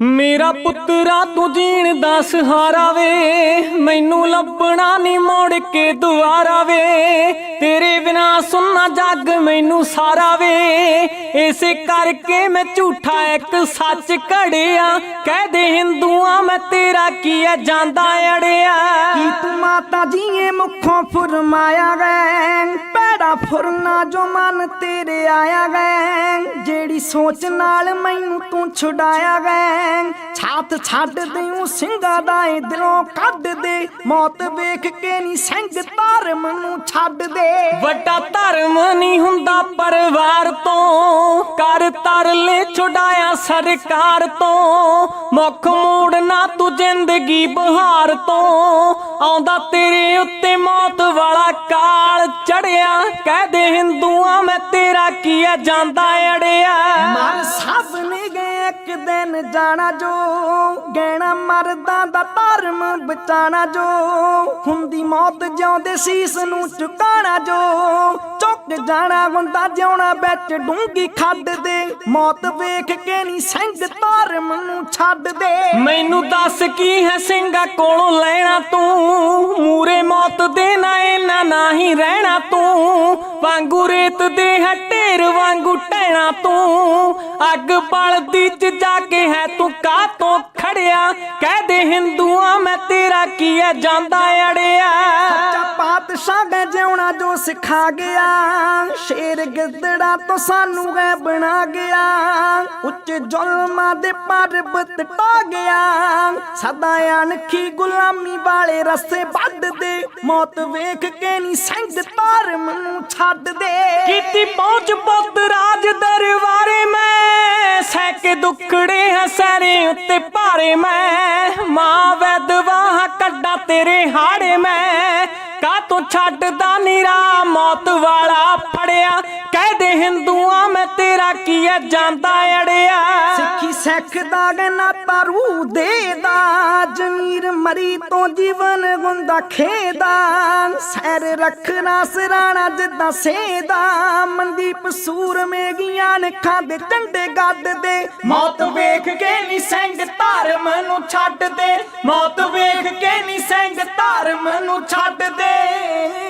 ਮੇਰਾ ਪੁੱਤਰਾ ਤੂੰ ਜੀਣ ਦਾ ਸਹਾਰਾ ਵੇ, ਮੈਨੂੰ ਲੱਭਣਾ ਨਹੀਂ ਮੋੜ ਕੇ ਦੁਆਰਾ ਵੇ। ਤੇਰੇ ਬਿਨਾ ਸੁਣਨਾ ਜੱਗ ਮੈਨੂੰ ਸਾਰਾ ਵੇ। ਇਸੇ ਕਰਕੇ ਮੈਂ ਝੂਠਾ ਇੱਕ ਸੱਚ ਘੜਿਆ। ਕਹਿ ਦੇ ਹਿੰਦੂਆਂ, ਮੈਂ ਤੇਰਾ ਕੀ ਹੈ ਜਾਂਦਾ ਅੜਿਆ। ਕੀ ਤੂੰ ਮਾਤਾ ਜੀਏ ਮੁੱਖੋਂ ਫੁਰਮਾਇਆ ਗਏ ਫੁਰਨਾ ਜੋ ਮਨ ਤੇਰੇ ਆਇਆ ਗਏ ਜਿਹੜੀ ਸੋਚ ਨਾਲ ਮੈਨੂੰ ਤੂੰ ਛੁਡਾਇਆ ਗਏ ਛਾਤ ਛੱਡ ਦੇਉ ਸਿੰਘਾਂ ਦਾ ਏ ਦਿਲੋਂ ਕੱਢ ਦੇ, ਮੌਤ ਵੇਖ ਕੇ ਨਹੀਂ ਸਿੰਘ ਧਰਮ ਨੂੰ ਛੱਡ ਦੇ। ਵੱਡਾ ਧਰਮ ਨਹੀਂ ਹੁੰਦਾ ਪਰਿਵਾਰ ਤੋਂ ਕਰ ਤਰਲੇ ਛੁਡਾਇਆ ਸਰਕਾਰ ਤੋਂ। ਮੁੱਖ ਮੋੜਨਾ ਤੂੰ ਜ਼ਿੰਦਗੀ ਬਹਾਰ ਤੋਂ। ਆਉਂਦਾ ਤੇਰੇ ਉੱਤੇ ਮੌਤ ਵਾਲਾ ਕਾਲ ਚੜਿਆ। ਕਹਿ ਦੇ ਹਿੰਦੂਆਂ, ਮੈਂ ਤੇਰਾ ਕੀ ਹੈ ਜਾਂਦਾ ਅੜਿਆ। ਮਰ ਸਭ ਨੇ ਗਏ ਇੱਕ ਦਿਨ ਜਾਣਾ ਜੋ, ਗਹਿਣਾ ਮਰਦਾਂ ਦਾ ਧਰਮ ਬਚਾਣਾ ਜੋ ਹੁੰਦੀ ਮੌਤ ਜਿਉਂਦੇ ਸੀਸ ਨੂੰ ਝੁਕਾਣਾ ਜੋ, ਚੁੱਕ ਜਾਣਾ ਹੁੰਦਾ ਜਿਉਣਾ ਵਿੱਚ ਡੂੰਗੀ ਖੱਡ ਦੇ, ਮੌਤ ਵੇਖ ਕੇ ਨਹੀਂ ਸਿੰਘ ਧਰਮ ਨੂੰ ਛੱਡ ਦੇ। ਮੈਨੂੰ ਦੱਸ ਕੀ ਹੈ ਸਿੰਘਾ ਕੋਲੋਂ ਲੈਣਾ ਤੂੰ? ਮੂਰੇ ਮੌਤ ਦੇ ਨਾ ਇਹਨਾਂ ਨਹੀਂ ਰਹਿਣਾ ਤੂੰ। ਵਾਂਗੂ ਰੇਤ ਦੇ ਹੱਟ ਢੇਰ ਵਾਂਗੂ ਟਹਿਣਾ ਤੂੰ। ਅੱਗ ਬਲਦੀ ਚ ਜਾ ਕੇ ਹੈ ਤੂੰ ਕਾ ਤੋਂ ਖੜਿਆ? ਕਹਿ ਦੇ ਹਿੰਦੂਆਂ, ਮੈਂ ਤੇਰਾ ਕੀ ਹੈ? ਜਾਂਦਾ ਅੜਿਆ। ਸੱਚਾ ਜਿਉਣਾ ਜੋ ਸਿਖਾ ਗਿਆ, ਸ਼ੇਰ ਗਿੱਦੜਾ ਤੋਂ ਸਾਨੂੰ ਗਏ ਬਣਾ ਗਿਆ। ਉੱਚ ਜ਼ੁਲਮਾਂ ਦੇ ਪਰਬਤ ਟਾ ਗਿਆ। ਸਦਾ ਅਣਖੀ ਗੁਲਾਮੀ ਵਾਲੇ ਰਸਤੇ ਵੱਢ ਮੌਤ ਵੇਖ ਕੇ ਨਹੀਂ ਸਿੰਘ ਧਰਮ ਨੂੰ ਛੱਡ ਦੇ। ਕੀਤੀ ਪਹੁੰਚ ਪੁੱਤ ਰਾਜ ਦਰਬਾਰੇ ਮੈਂ। ਸੈਕੇ ਦੁੱਖੜੇ ਹਸਰੇ ਉੱਤੇ ਭਾਰੇ ਮੈਂ। ਮਾਂ ਵੈਦਵਾਹ ਕੱਢਾ ਤੇਰੇ ਹਾੜੇ ਮੈਂ। ਕਾ ਤੂੰ ਛੱਡਦਾ ਨੀਰਾ ਮੌਤ ਵਾਲਾ ਫੜਿਆ। ਕਹਿ ਦੇ ਹਿੰਦੂਆਂ, ਮੈਂ ਤੇਰਾ ਕੀ ਹੈ ਜਾਂਦਾ ਅੜਿਆ। ਸਿੱਖੀ ਸਿੱਖ ਦਾ ਗਨਾ ਤਾਰੂ ਦੇ ਜਮੀਰ ਮਰੀ ਤੋਂ ਜੀਵਨ ਗੁੰਦਾ ਖੇਦਾ। ਸੈਰ ਰੱਖਣਾ ਸਰਾਣਾ ਜਿੱਦਾਂ ਸੇਦਾ। ਮਨਦੀਪ ਸੂਰ ਮੇਗੀਆਂ ਨੇ ਖਾਂਦੇ ਝੰਡੇ ਗੱਡ ਦੇ ਮੌਤ ਵੇਖ ਕੇ ਨੂੰ ਛੱਡ ਦੇ। ਮੌਤ ਵੇਖ ਕੇ ਨੀ ਸਿੰਘ ਧਰਮ ਨੂੰ ਛੱਡ ਦੇ।